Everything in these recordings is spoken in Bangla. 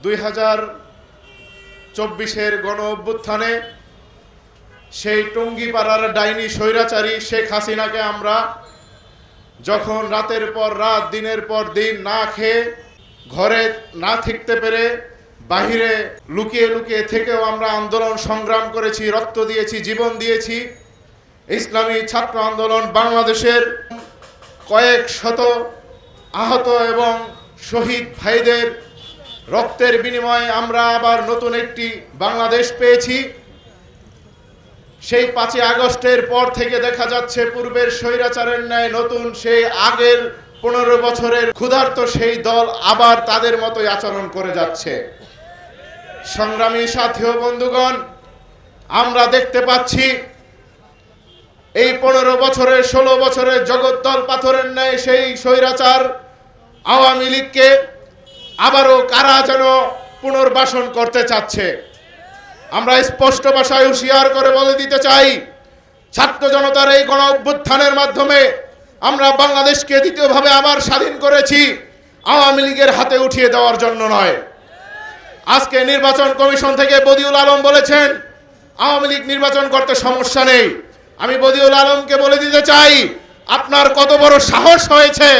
দুই হাজার চব্বিশের গণ অভ্যুত্থানে সেই টুঙ্গিপাড়ার ডাইনি স্বৈরাচারী শেখ হাসিনাকে আমরা যখন রাতের পর রাত, দিনের পর দিন না খেয়ে ঘরে না থাকতে পেরে বাহিরে লুকিয়ে লুকিয়ে থেকেও আমরা আন্দোলন সংগ্রাম করেছি, রক্ত দিয়েছি, জীবন দিয়েছি, ইসলামী ছাত্র আন্দোলন বাংলাদেশের কয়েক শত আহত এবং শহীদ ভাইদের রক্তের বিনিময়ে আমরা আবার নতুন একটি বাংলাদেশ পেয়েছি। সেই পাঁচই আগস্টের পর থেকে দেখা যাচ্ছে পূর্বের স্বৈরাচারের ন্যায় নতুন সেই আগের পনেরো বছরের ক্ষুধার্ত সেই দল আবার তাদের মতোই আচরণ করে যাচ্ছে। সংগ্রামী সাথী ও বন্ধুগণ, আমরা দেখতে পাচ্ছি এই পনেরো বছরের, ষোলো বছরের জগদ্দল পাথরের ন্যায় সেই স্বৈরাচার আওয়ামী লীগকে আবারও কারা যেন পুনর্বাসন করতে চাচ্ছে? আমরা স্পষ্ট ভাষায় হুঁশিয়ার করে বলে দিতে চাই, ছাত্র জনতার এই গণ অভ্যুত্থানের মাধ্যমে আমরা বাংলাদেশকে দ্বিতীয়ভাবে আবার স্বাধীন করেছি, আওয়ামী লীগের হাতে উঠিয়ে দেওয়ার জন্য নয়। আজকে নির্বাচন কমিশন থেকে বদিউল আলম বলেছেন, আওয়ামী লীগ নির্বাচন করতে সমস্যা নেই। আমি বদিউল আলমকে বলে দিতে চাই, আপনার কত বড় সাহস হয়েছে,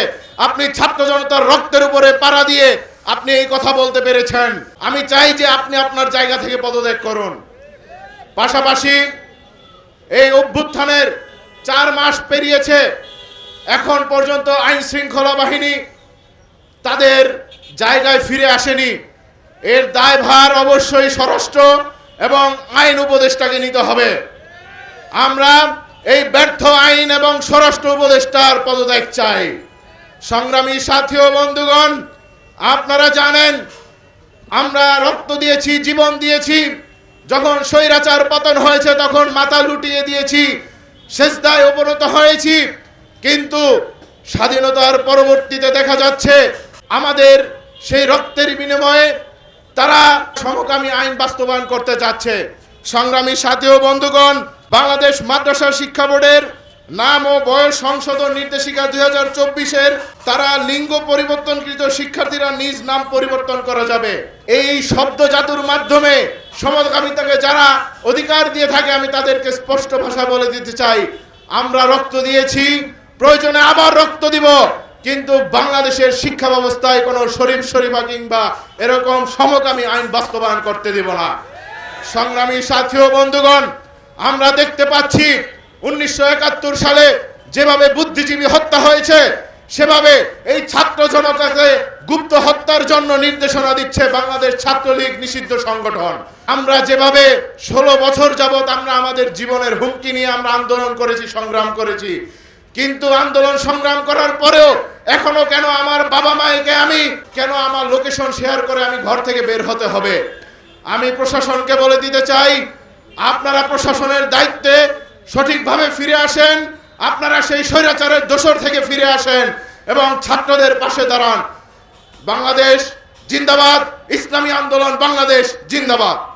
আপনি ছাত্র জনতার রক্তের উপরে পাড়া দিয়ে আপনি এই কথা বলতে পেরেছেন। আমি চাই যে আপনি আপনার জায়গা থেকে পদত্যাগ করুন। পাশাপাশি এই অভ্যুত্থানের চার মাস পেরিয়েছে। এখন পর্যন্ত আইন শৃঙ্খলা বাহিনী তাদের জায়গায় ফিরে আসেনি। এর দায়ভার অবশ্যই স্বরাষ্ট্র এবং আইন উপদেষ্টাকে নিতে হবে। আমরা এই ব্যর্থ আইন এবং স্বরাষ্ট্র উপদেষ্টার পদত্যাগ চাই। সংগ্রামী সাথী ও বন্ধুগণ আপনারা জানেন, আমরা রক্ত দিয়েছি, জীবন দিয়েছি, যখন স্বৈরাচার পতন হয়েছে তখন মাথা লুটিয়ে দিয়েছি শেষদায় উপনীত হয়েছি, কিন্তু স্বাধীনতার পরবর্তীতে দেখা যাচ্ছে, আমাদের সেই রক্তের বিনিময়ে তারা সমকামী আইন বাস্তবায়ন করতে যাচ্ছে। সংগ্রামী সাথী বন্ধুগণ, বাংলাদেশ মাদ্রাসা শিক্ষা বোর্ডের নাম ও বয়স সংশোধন নির্দেশিকা দুই হাজার চব্বিশের তারা লিঙ্গ পরিবর্তনকৃত শিক্ষার্থীরা নিজ নাম পরিবর্তন করা যাবে। এই শব্দ জাতুর মাধ্যমে সমকামিতাকে যারা অধিকার দিয়ে থাকে, আমি তাদেরকে স্পষ্ট ভাষা বলে দিতে চাই। আমরা রক্ত দিয়েছি, প্রয়োজনে আবার রক্ত দিব, কিন্তু বাংলাদেশের শিক্ষা ব্যবস্থায় কোনো শরীফ শরীফা কিংবা এরকম সমকামী আইন বাস্তবায়ন করতে দিব না। সংগ্রামী সাথী ও বন্ধুগণ, আমরা দেখতে পাচ্ছি উনিশশো একাত্তর সালে যেভাবে বুদ্ধিজীবী হত্যা হয়েছে, সেভাবে এই ছাত্র জনতাকে গুপ্ত হত্যার জন্য নির্দেশনা দিচ্ছে বাংলাদেশ ছাত্রলীগ নিষিদ্ধ সংগঠন। আমরা যেভাবে ষোলো বছর যাবৎ আমরা আমাদের জীবনের হুমকি নিয়ে আমরা আন্দোলন করেছি, সংগ্রাম করেছি, কিন্তু আন্দোলন সংগ্রাম করার পরেও এখনও কেন আমার বাবা মায়েকে আমি, কেন আমার লোকেশন শেয়ার করে আমি ঘর থেকে বের হতে হবে? আমি প্রশাসনকে বলে দিতে চাই, আপনারা প্রশাসনের দায়িত্বে সঠিকভাবে ফিরে আসেন। আপনারা সেই স্বৈরাচারের দোষর থেকে ফিরে আসেন এবং ছাত্রদের পাশে দাঁড়ান। বাংলাদেশ জিন্দাবাদ, ইসলামী আন্দোলন বাংলাদেশ জিন্দাবাদ।